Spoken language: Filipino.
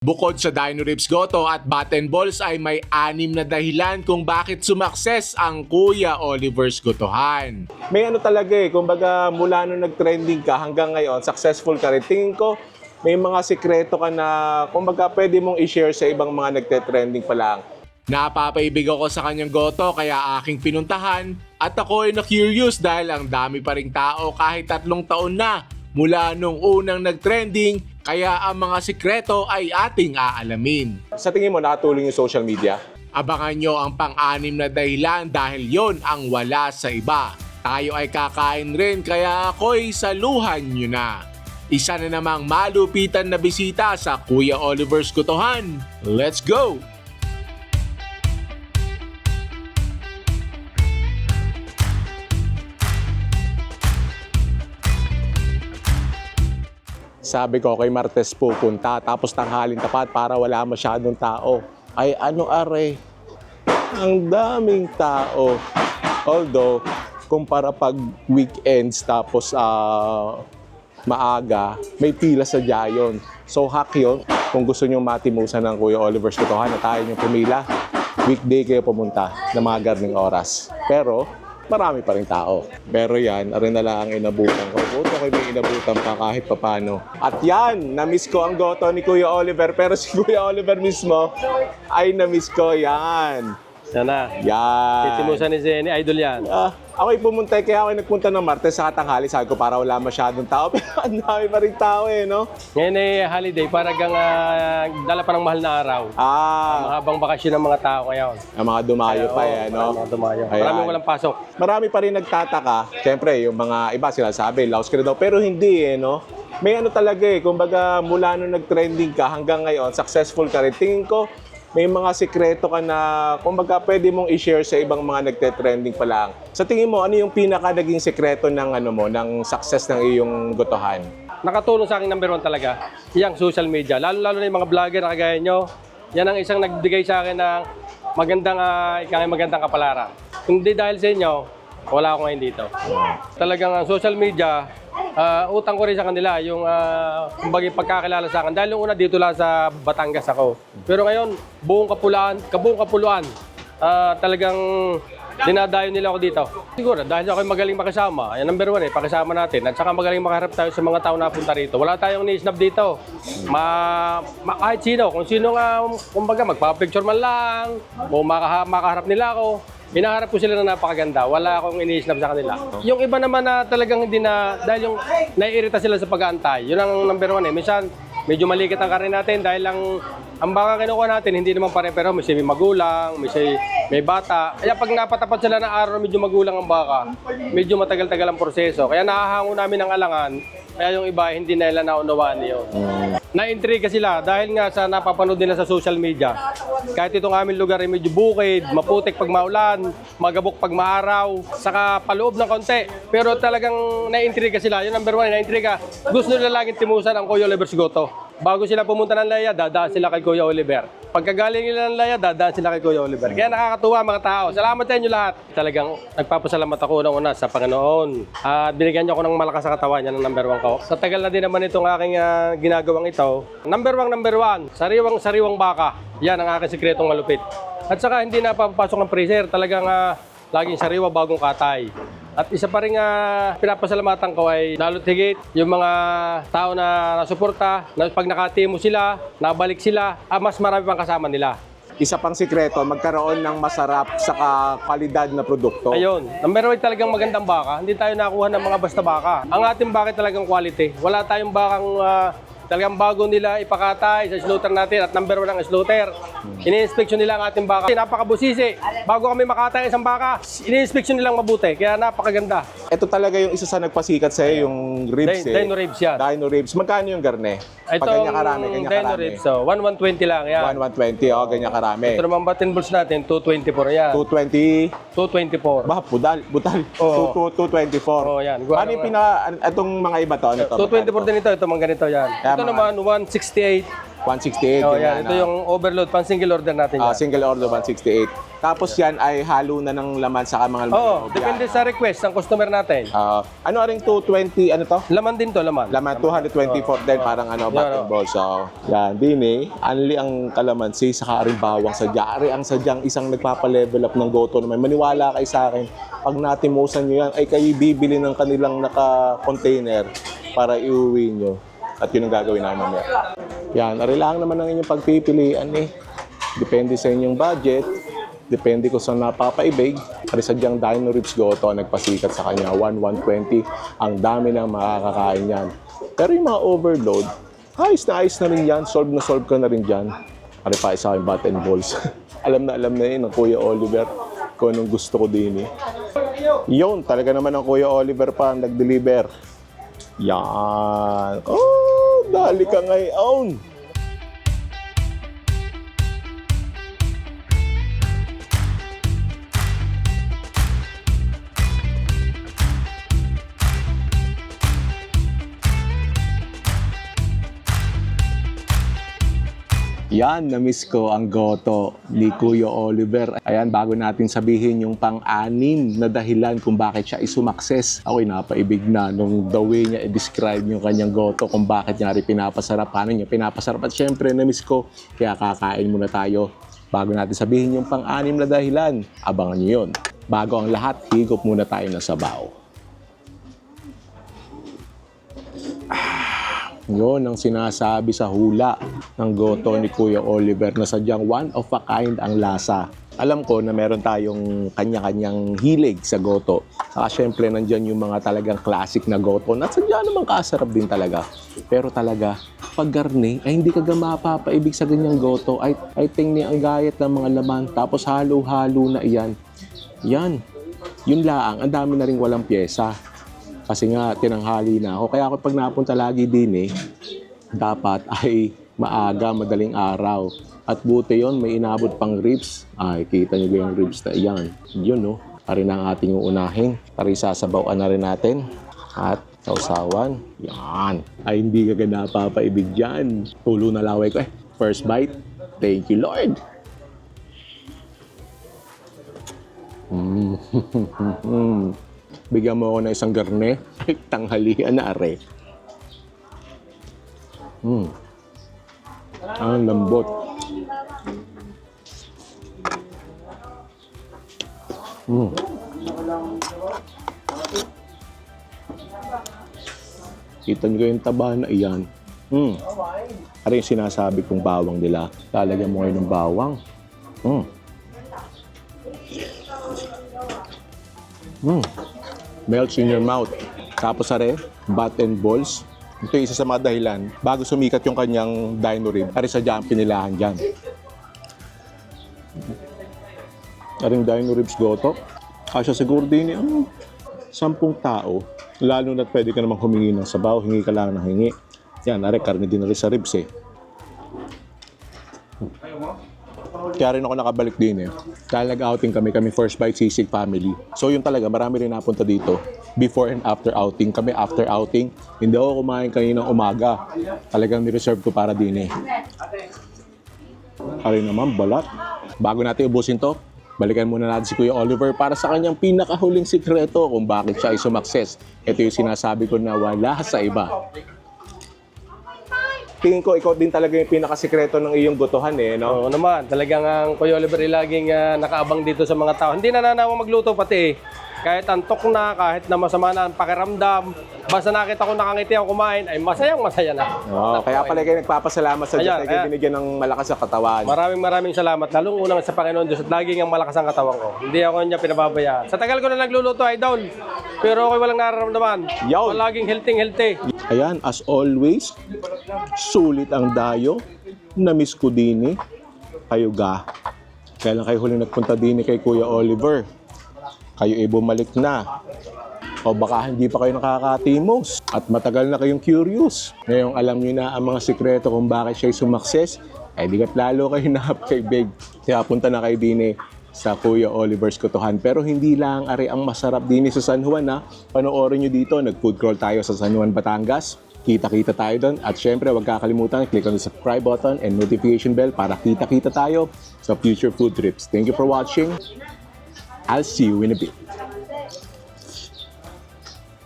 Bukod sa Dino Ribs Goto at Bat and Balls ay may anim na dahilan kung bakit sumakses ang Kuya Oliver's Gotohan. May ano talaga eh, kumbaga mula nung nag-trending ka hanggang ngayon, successful ka rin. Tingin ko, may mga sikreto ka na, kumbaga pwede mong i-share sa ibang mga nagte-trending pa lang. Napapaibig ako sa kanyang goto kaya aking pinuntahan at ako ay na-curious dahil ang dami pa ring tao kahit tatlong taon na mula nung unang nag-trending kaya ang mga sikreto ay ating aalamin. Sa tingin mo, nakatulong yung social media? Abangan nyo ang pang-anim na dahilan dahil yon ang wala sa iba. Tayo ay kakain rin kaya ako'y saluhan nyo na. Isa na namang malupitan na bisita sa Kuya Oliver's Kutuhan. Let's go! Sabi ko kay Martes pupunta, tapos tanghalin tapat para wala masyadong tao. Ay ano are, ang daming tao. Although, kumpara pag weekends tapos ah, maaga, may pila sa Jayon. So hack yun, kung gusto nyo matimusan ng Kuya Oliver's Kutuhan na tayo nyo pumila, weekday kayo pumunta na mga garning oras. Pero, marami pa rin tao. Pero yan, arin na lang ang inabutan ko. Buto ko may inabutan pa kahit papano. At yan, na-miss ko ang goto ni Kuya Oliver. Pero si Kuya Oliver mismo, ay na-miss ko yan. Sana. Yan. Titimusan ni Zenny, idol yan. Ah, ako'y pumunta, kaya ako'y nagpunta ng Martes sa katanghali. Sabi ko, para wala masyadong tao. Pero ang dami pa rin tao eh, no? Ngayon ay holiday, para gang ah, dala pa ng mahal na araw. Ah, Mahabang bakasyon ng mga tao ngayon. ang mga dumayo pa Oo, eh, no? Mga dumayo. Ayan. Maraming walang pasok. Marami pa rin nagtataka. Siyempre, yung mga iba sila sabi, laos ka na daw. Pero hindi eh, no? May ano talaga eh. Kumbaga, mula nung nag-trending ka hanggang ngayon, successful ka rin. Tingin ko, may mga sikreto ka na, kumbaga, pwede mong i-share sa ibang mga nagte-trending pa lang. Sa tingin mo, ano yung pinaka naging sikreto ng ano mo, ng success ng iyong gotohan? Nakatulong sa akin number one talaga, yung social media. Lalo-lalo na yung mga vlogger na kagaya nyo. Yan ang isang nagbigay sa akin ng magandang, uh, ikang magandang kapalaran. Kung di dahil sa inyo, wala ako ngayon dito. Talagang ang social media, ah, utang ko rin sa kanila yung uh, kumbaga yung pagkakilala sa akin. Dahil yung una dito lang sa Batangas ako. Pero ngayon, buong kapulaan, kabuong kapuluan, ah, talagang dinadayo nila ako dito. Siguro, dahil ako magaling makisama, yan number one eh, pakisama natin. At saka magaling makaharap tayo sa mga tao na punta rito. Wala tayong ni-snap dito. Ma, ma, kahit sino, kung sino nga, kumbaga, magpa-picture man lang, o makaha, makaharap nila ako, Hinaharap ko sila na napakaganda. Wala akong ini-snap sa kanila. Yung iba naman na talagang hindi na, dahil yung naiirita sila sa pag-aantay. Yun ang number one eh. Minsan, medyo malikit ang karin natin dahil lang ang baka kinukuha natin, hindi naman pare-pero. May may magulang, may may bata. Kaya pag napatapat sila ng araw medyo magulang ang baka, medyo matagal-tagal ang proseso. Kaya nakahango namin ang alangan. Kaya yung iba, hindi nila naunawaan yun. Na-intriga sila dahil nga sa napapanood nila sa social media. Kahit itong aming lugar ay medyo bukid, maputik pag maulan, magabok pag maaraw, saka paloob ng konti. Pero talagang na-intriga sila. Yung number one, na-intriga. Gusto nila laging timusan ang Kuya Oliver Sigoto. Bago sila pumunta ng Laya, dadaan sila kay Kuya Oliver. Pagkagaling nila ng Laya, dadaan sila kay Kuya Oliver. Kaya nakakatuwa mga tao. Salamat sa inyo lahat. Talagang nagpapasalamat ako unang-una sa Panginoon. At binigyan niyo ako ng malakas sa katawan. Yan ang number one ko. Sa tagal na din naman itong aking ah, ginagawang ito. Number one, number one. Sariwang, sariwang baka. Yan ang aking sikretong malupit. At saka hindi na papapasok ng freezer. Talagang ah, laging sariwa bagong katay. At isa pa rin nga pinapasalamatan ko ay lalo't higit yung mga tao na nasuporta, na pag nakatimo sila, nabalik sila, ah, mas marami pang kasama nila. Isa pang sikreto, magkaroon ng masarap sa kalidad na produkto. Ayun, number one talagang magandang baka. Hindi tayo nakuha ng mga basta baka. Ang ating baka talagang quality. Wala tayong bakang ah, talagang bago nila ipakatay sa slaughter natin at number one ang slaughter. Ini-inspection nila ang ating baka. Napakabusisi. Bago kami makatay isang baka, ini-inspection nilang mabuti. Kaya napakaganda. Ito talaga yung isa sa nagpasikat sa'yo, yung ribs eh. Dino ribs yan. Dino ribs. Magkano yung garne? Pag Itong ganyan karami, ganyan Dino karami. ribs, so 1120 lang yan. 1,120, oh, ganyan karami. Ito naman button balls natin, 224 yan. 220, 224. bah, budal, butal. Oo. 224. Oo, yan. Gawa Ano yung naman. pina, itong mga iba to? Ano to? 224 din ito, ito mga ganito yan. Kaya ito mga- naman, 168. 168. Oh, yan. Ito ah. yung overload, pang single order natin Ah, yan. single order 168. Tapos yan ay halo na ng laman sa mga Oo, depende sa request ng customer natin. Ah, ano ring 220, ano to? Laman din to, laman. Laman 224 din, parang ano, back and balls. So, yan, din eh. Anli ang kalamansi, saka rin bawang sadya. Ari ang sadyang isang nagpapa-level up ng goto naman. Maniwala kay sa akin, pag natimusan nyo yan, ay kayo bibili ng kanilang naka-container para iuwi nyo. At yun ang gagawin namin mamaya. Yan, ari lang naman ang inyong pagpipilian eh. Depende sa inyong budget. Depende kung saan napapaibig. Ari sadyang Dino Ribs Goto nagpasikat sa kanya. 1-120. Ang dami ng makakakain yan. Pero yung mga overload, ayos na ayos na rin yan. Solve na solve ka na rin dyan. Ari pa isa aking bat and balls. alam na alam na yun ng Kuya Oliver kung anong gusto ko din eh. Yun, talaga naman ang Kuya Oliver pa ang nag-deliver. Yan. Oh, dali ka ngayon. Yan, na-miss ko ang goto ni Kuya Oliver. Ayan, bago natin sabihin yung pang-anim na dahilan kung bakit siya isumakses. Ako'y napaibig na nung the way niya i-describe yung kanyang goto kung bakit niya rin pinapasarap, paano niya pinapasarap. At syempre, na-miss ko, kaya kakain muna tayo. Bago natin sabihin yung pang-anim na dahilan, abangan niyo yun. Bago ang lahat, higop muna tayo ng sabaw. Yun ang sinasabi sa hula ng goto ni Kuya Oliver na sadyang one of a kind ang lasa. Alam ko na meron tayong kanya-kanyang hilig sa goto. Saka syempre nandyan yung mga talagang classic na goto na sadya naman kasarap din talaga. Pero talaga, pag garni, ay hindi ka mapapaibig sa ganyang goto. Ay, ay tingni ang gayat ng mga laman. Tapos halo-halo na iyan. Yan. Yun laang. Ang dami na rin walang pyesa. Kasi nga, tinanghali na ako. Kaya ako pag napunta lagi din eh, dapat ay maaga, madaling araw. At buti yon may inabot pang ribs. Ay, kita niyo ba yung ribs na yan? Yun, no? Pari na ang ating uunahin. Pari sasabawan na rin natin. At sausawan. Yan. Ay, hindi ka ganda papaibig dyan. Tulo na laway ko eh. First bite. Thank you, Lord. Mm. Bigyan mo ako ng isang garne. Tanghalian na are. Mm. Ang lambot. Mm. Kita niyo yung taba na iyan. Mm. Ano yung sinasabi kong bawang nila? Lalagyan mo ngayon ng bawang. Mm. Mm. Melts in your mouth. Tapos are, bat and balls. Ito yung isa sa mga dahilan bago sumikat yung kanyang dino rib. Ari sa dyan, pinilahan dyan. Aring dino ribs goto. Kasya siguro din yung sampung tao. Lalo na't pwede ka namang humingi ng sabaw, hingi ka lang ng hingi. Yan, ari, karne din na rin sa ribs eh. Kaya rin ako nakabalik din eh. Dahil nag-outing kami, kami First Bite Sisig Family. So yun talaga, marami rin napunta dito. Before and after outing. Kami after outing, hindi ako kumain kaninang umaga. Talagang nireserve ko para din eh. Ari naman, balat. Bago natin ubusin to, balikan muna natin si Kuya Oliver para sa kanyang pinakahuling sikreto kung bakit siya ay sumakses. Ito yung sinasabi ko na wala sa iba. Tingin ko, ikaw din talaga yung pinakasikreto ng iyong gutuhan eh, no? Oo naman, talagang ang Kuya Oliver ay laging ah, nakaabang dito sa mga tao. Hindi nananawa magluto pati eh. Kahit antok na, kahit na masama na ang pakiramdam, basta nakita ko nakangiti ako kumain, ay masayang masaya na. Oo, kaya pala kayo nagpapasalamat sa Diyos Ayan, kayo ayan. binigyan ng malakas sa katawan. Maraming maraming salamat, lalong unang sa Panginoon Diyos at laging ang malakas ang katawan ko. Hindi ako niya pinababayaan. Sa tagal ko na nagluluto, idol. Pero ako'y walang nararamdaman. Yaw. Laging healthy healthy. Ayan, as always, sulit ang dayo. Namiss ko din eh. Kayo ga. Kailan kayo huling nagpunta din eh kay Kuya Oliver? Kayo ay bumalik na. O baka hindi pa kayo nakakatimos at matagal na kayong curious. Ngayong alam niyo na ang mga sikreto kung bakit siya ay sumakses, ay di kat lalo kayo napakaibig. Kaya punta na kayo din eh sa Kuya Oliver's Kutuhan. Pero hindi lang ari ang masarap din sa San Juan ha. Panoorin nyo dito, nag-food crawl tayo sa San Juan, Batangas. Kita-kita tayo doon. At syempre, huwag kakalimutan, click on the subscribe button and notification bell para kita-kita tayo sa future food trips. Thank you for watching. I'll see you in a bit.